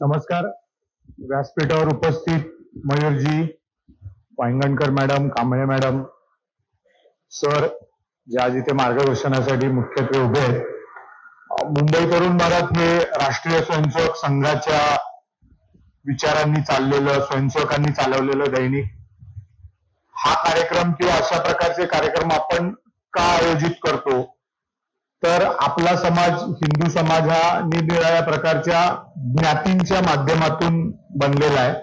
नमस्कार. व्यासपीठावर उपस्थित Mayurji Wanganakar madam Kamble madam sir जे आज इथे मार्गदर्शनासाठी मुख्यत्वे उभे आहेत. मुंबई तरुण भारत हे राष्ट्रीय स्वयंसेवक संघाच्या विचारांनी चाललेलं स्वयंसेवकांनी चालवलेलं दैनिक. हा कार्यक्रम किंवा अशा प्रकारचे कार्यक्रम आपण का आयोजित करतो? तर आपला समाज हिंदू समाज हा निरनिराळ्या प्रकारच्या ज्ञातींच्या माध्यमातून बनलेला आहे.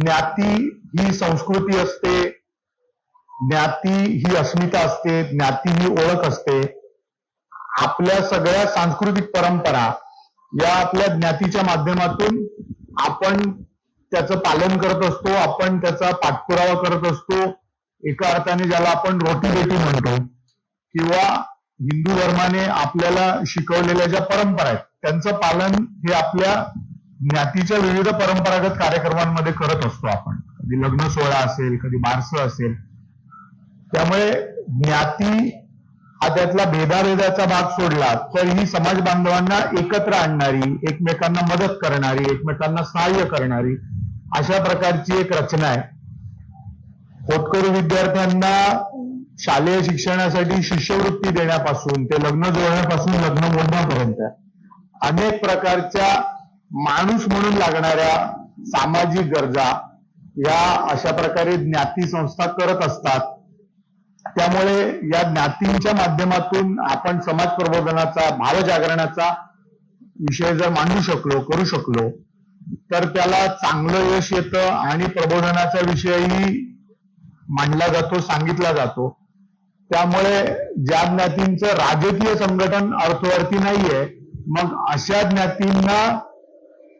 ज्ञाती ही संस्कृती असते ज्ञाती ही अस्मिता असते ज्ञाती ही ओळख असते. आपल्या सगळ्या सांस्कृतिक परंपरा या आपल्या ज्ञातीच्या माध्यमातून आपण त्याचं पालन करत असतो आपण त्याचा पाठपुरावा करत असतो. एका अर्थाने ज्याला आपण रोटी बेटी म्हणतो किंवा हिंदू धर्माने आपल्याला शिकवलेल्या ज्या परंपरा आहेत त्यांचं पालन हे आपल्या ज्ञातीच्या विविध परंपरागत कार्यक्रमांमध्ये करत असतो आपण. कधी लग्न सोहळा असेल कधी बारसं असेल. त्यामुळे ज्ञाती हा त्यातला भेदाभेदाचा भाग सोडला तर ही समाज बांधवांना एकत्र आणणारी एकमेकांना मदत करणारी एकमेकांना सहाय्य करणारी अशा प्रकारची एक रचना आहे. होतकरू विद्यार्थ्यांना शालेय शिक्षणासाठी शिष्यवृत्ती देण्यापासून ते लग्न जुळण्यापासून लग्न मोडण्यापर्यंत अनेक प्रकारच्या माणूस म्हणून लागणाऱ्या सामाजिक गरजा या अशा प्रकारे ज्ञाती संस्था करत असतात. त्यामुळे या ज्ञातींच्या माध्यमातून आपण समाज प्रबोधनाचा भावजागरणाचा विषय जर मांडू शकलो करू शकलो तर त्याला चांगलं यश येतं आणि प्रबोधनाचा विषयही मांडला जातो सांगितला जातो. त्यामुळे ज्या ज्ञातींचं राजकीय संघटन अर्थवर्ती नाहीये मग अशा ज्ञातींना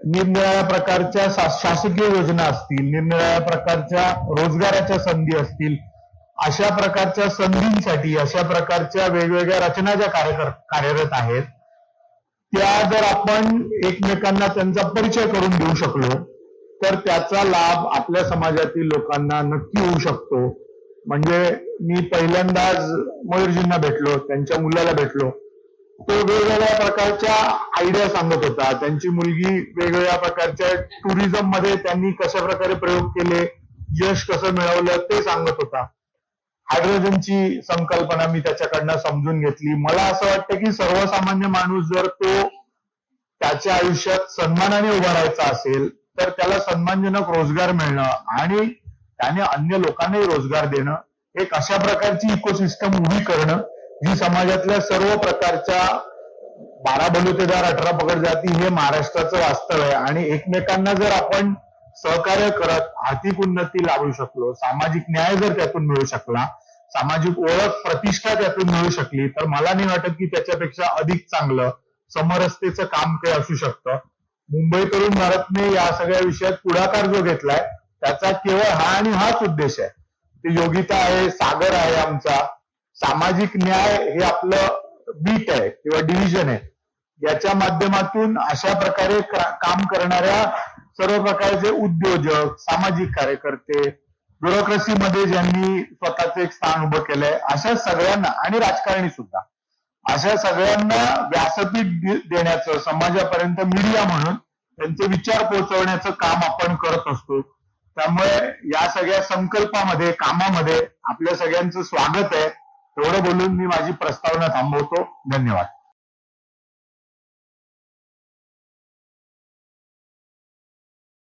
निरनिराळ्या प्रकारच्या शासकीय योजना असतील निरनिराळ्या प्रकारच्या रोजगाराच्या संधी असतील अशा प्रकारच्या संधींसाठी अशा प्रकारच्या वेगवेगळ्या रचना ज्या कार्यरत आहेत त्या जर आपण एकमेकांना त्यांचा परिचय करून देऊ शकलो तर त्याचा लाभ आपल्या समाजातील लोकांना नक्की होऊ शकतो. म्हणजे मी पहिल्यांदाच मयूरजींना भेटलो त्यांच्या मुलाला भेटलो. तो वेगवेगळ्या प्रकारच्या आयडिया सांगत होता. त्यांची मुलगी वेगवेगळ्या प्रकारच्या टुरिझममध्ये त्यांनी कशा प्रकारे प्रयोग केले यश कसं मिळवलं ते सांगत होता. हायड्रोजनची संकल्पना मी त्याच्याकडनं समजून घेतली. मला असं वाटतं की सर्वसामान्य माणूस जर तो त्याच्या आयुष्यात सन्मानाने उभा राहायचा असेल तर त्याला सन्मानजनक रोजगार मिळणं आणि त्याने अन्य लोकांनाही रोजगार देणं एक अशा प्रकारची इकोसिस्टम उभी करणं जी समाजातल्या सर्व प्रकारच्या बारा बलुतेदार अठरा पकड जाती हे महाराष्ट्राचं वास्तव आहे. आणि एकमेकांना जर आपण सहकार्य करत आर्थिक उन्नती लावू शकलो सामाजिक न्याय जर त्यातून मिळू शकला सामाजिक ओळख प्रतिष्ठा त्यातून मिळू शकली तर मला नाही वाटत की त्याच्यापेक्षा अधिक चांगलं समरसतेचं काम काही असू शकतं. मुंबई तरुण भारतने या सगळ्या विषयात पुढाकार जो घेतलाय त्याचा केवळ हा आणि हाच उद्देश आहे. ते योगिता आहे सागर आहे आमचा. सामाजिक न्याय हे आपलं बीट आहे किंवा डिव्हिजन आहे. याच्या माध्यमातून अशा प्रकारे काम करणाऱ्या सर्व प्रकारचे उद्योजक सामाजिक कार्यकर्ते ब्युरोक्रेसीमध्ये ज्यांनी स्वतःचं एक स्थान उभं केलंय अशा सगळ्यांना आणि राजकारणी सुद्धा अशा सगळ्यांना व्यासपीठ देण्याचं समाजापर्यंत मीडिया म्हणून त्यांचे विचार पोहोचवण्याचं काम आपण करत असतो. त्यामुळे या सगळ्या संकल्पामध्ये कामामध्ये आपल्या सगळ्यांचं स्वागत आहे. एवढं बोलून मी माझी प्रस्तावना थांबवतो. धन्यवाद.